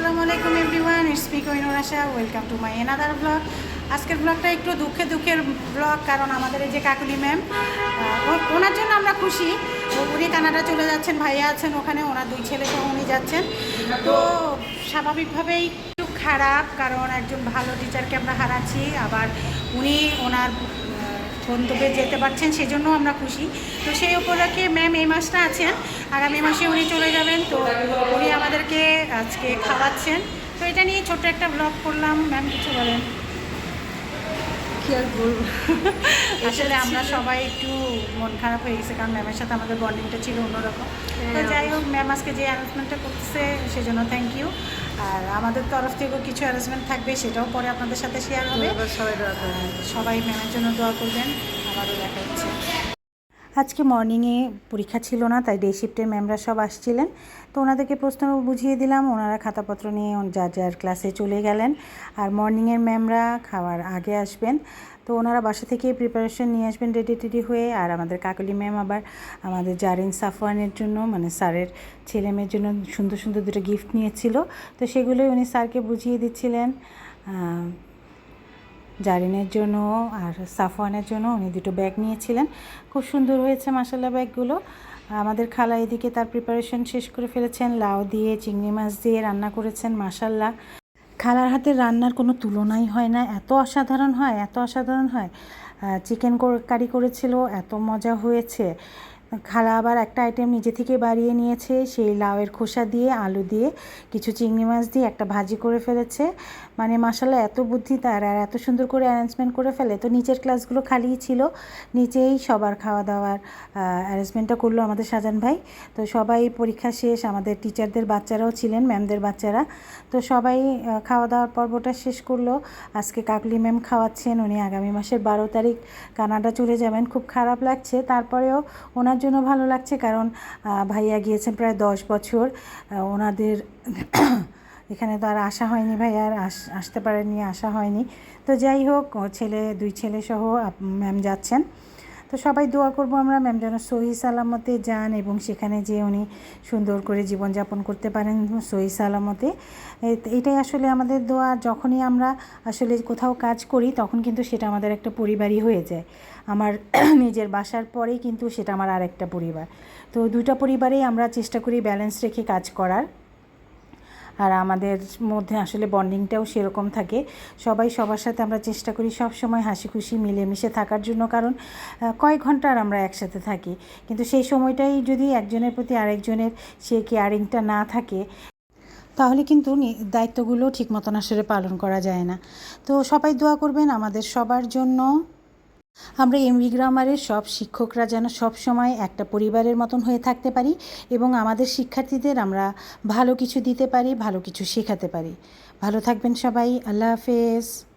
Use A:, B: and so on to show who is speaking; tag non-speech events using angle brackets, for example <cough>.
A: আসসালামু আলাইকুম everyone, it's me Koinur Asha welcome to my another blog আজকের ব্লগটা একটু দুঃখে দুঃখের ব্লগ কারণ আমাদের এই যে কাকুলি ম্যাম ওনার জন্য আমরা খুশি। উনি কানাডা চলে যাচ্ছেন, ভাইয়া আছেন ওখানে, ওনার দুই ছেলে সহ উনি যাচ্ছেন। তো স্বাভাবিকভাবেই একটু খারাপ, কারণ একজন ভালো টিচারকে আমরা হারাচ্ছি, আবার উনি ওনার গন্তব্যে যেতে পারছেন সেজন্য আমরা খুশি। তো সেই উপলক্ষে ম্যাম এই মাসটা আছেন। আগামী মাসে উনি চলে যাবেন তো উনি আমাদেরকে আজকে খাওয়াচ্ছেন। তো এটা নিয়ে ছোট্ট একটা ব্লগ করলাম। ম্যাম কিছু বলেন?
B: কি আর বলব? <laughs>
A: আসলে আমরা সবাই একটু মন খারাপ হয়ে গেছে কারণ ম্যামের সাথে আমাদের বন্ডিংটা ছিল অন্যরকম। তো
B: হ্যাঁ,
A: যাই হোক ম্যাম আজকে যে অ্যারেঞ্জমেন্টটা করতেছে সেজন্য থ্যাংক ইউ আর আমাদের তরফ থেকেও কিছু অ্যারেঞ্জমেন্ট থাকবে সেটাও পরে আপনাদের সাথে শেয়ার হবে।
B: সবাই
A: সবাই ম্যামের জন্য দোয়া করবেন। আবারও দেখা হচ্ছে। আজকে মর্নিংয়ে পরীক্ষা ছিল না, তাই ডে শিফটের ম্যামরা সব আসছিলেন। তো ওনাদেরকে প্রশ্ন বুঝিয়ে দিলাম, ওনারা খাতাপত্র নিয়ে যার যার ক্লাসে চলে গেলেন। আর মর্নিংয়ের ম্যামরা খাওয়ার আগে আসবেন। তো ওনারা বাসা থেকে প্রিপারেশন নিয়ে আসবেন রেডি টেডি হয়ে। আর আমাদের কাকলি ম্যাম আবার আমাদের জারিন সাফওয়ানের জন্য মানে স্যারের ছেলে মেয়ের জন্য সুন্দর সুন্দর দুটো গিফট নিয়েছিল। তো সেগুলোই উনি স্যারকে বুঝিয়ে দিচ্ছিলেন। জারিনের জন্য আর সাফওয়ানের জন্য উনি দুটো ব্যাগ নিয়েছিলেন। খুব সুন্দর হয়েছে মাসাল্লা ব্যাগগুলো আমাদের খালা এদিকে তার প্রিপারেশন শেষ করে ফেলেছেন। লাউ দিয়ে, চিংড়ি মাছ দিয়ে রান্না করেছেন মাসাল্লাহ খালার হাতের রান্নার কোনো তুলনাই হয় না। এত অসাধারণ হয়, এত অসাধারণ হয়। চিকেন কারি করেছিল, এত মজা হয়েছে। খালা আবার একটা আইটেম নিজে থেকে বাড়িয়ে নিয়েছে, সেই লাউয়ের খোসা দিয়ে, আলু দিয়ে, কিছু চিংড়ি মাছ দিয়ে একটা ভাজি করে ফেলেছে। মানে মাসাল্লাহ এত বুদ্ধি তার, আর এত সুন্দর করে অ্যারেঞ্জমেন্ট করে ফেলে। তো নিচের ক্লাসগুলো খালিই ছিল, নিচেই সবার খাওয়া দাওয়ার অ্যারেঞ্জমেন্টটা করল আমাদের সাজান ভাই। তো সবাই পরীক্ষা শেষ, আমাদের টিচারদের বাচ্চারাও ছিলেন ম্যামদের বাচ্চারা। তো সবাই খাওয়া দাওয়ার পর্বটা শেষ করল। আজকে কাকলি ম্যাম খাওয়াচ্ছেন, উনি আগামী মাসের বারো তারিখ কানাডা চলে যাবেন। খুব খারাপ লাগছে, তারপরেও ওনার জন্য ভালো লাগছে, কারণ ভাইয়া গিয়েছেন প্রায় দশ বছর ওনাদের <coughs> এখানে তো আর আসা হয়নি ভাই আর আস- আসতে পারেননি, আসা হয়নি। তো যাই হোক ছেলে, দুই ছেলে সহ ম্যাম যাচ্ছেন। তো সবাই দোয়া করব আমরা ম্যাম যেন সহি সালামতে যান এবং সেখানে যে উনি সুন্দর করে জীবনযাপন করতে পারেন সহি সালামতে। এটাই আসলে আমাদের দোয়া। যখনই আমরা আসলে কোথাও কাজ করি, তখন কিন্তু সেটা আমাদের একটা পরিবারই হয়ে যায়। আমার <clears throat> নিজের বাসার পরেই কিন্তু সেটা আমার আর একটা পরিবার। তো দুটা পরিবারেই আমরা চেষ্টা করি ব্যালেন্স রেখে কাজ করার। আর আমাদের মধ্যে আসলে বন্ডিংটাও সেরকম থাকে। সবাই সবার সাথে আমরা চেষ্টা করি সব সময় হাসি খুশি মিলেমিশে থাকার জন্য। কারণ কয়েক ঘণ্টা আর আমরা একসাথে থাকি। কিন্তু সেই সময়টাই যদি একজনের প্রতি আরেকজনের সে কেয়ারিংটা না থাকে, তাহলে কিন্তু দায়িত্বগুলো ঠিক মতন আসলে পালন করা যায় না। তো সবাই দোয়া করবেন আমাদের সবার জন্য। আমরা এমভি গ্রামারের সব শিক্ষকরা যেন সব সময় একটা পরিবারের মতন হয়ে থাকতে পারি এবং আমাদের শিক্ষার্থীদের আমরা ভালো কিছু দিতে পারি, ভালো কিছু শেখাতে পারি। ভালো থাকবেন সবাই, আল্লাহ হাফেজ।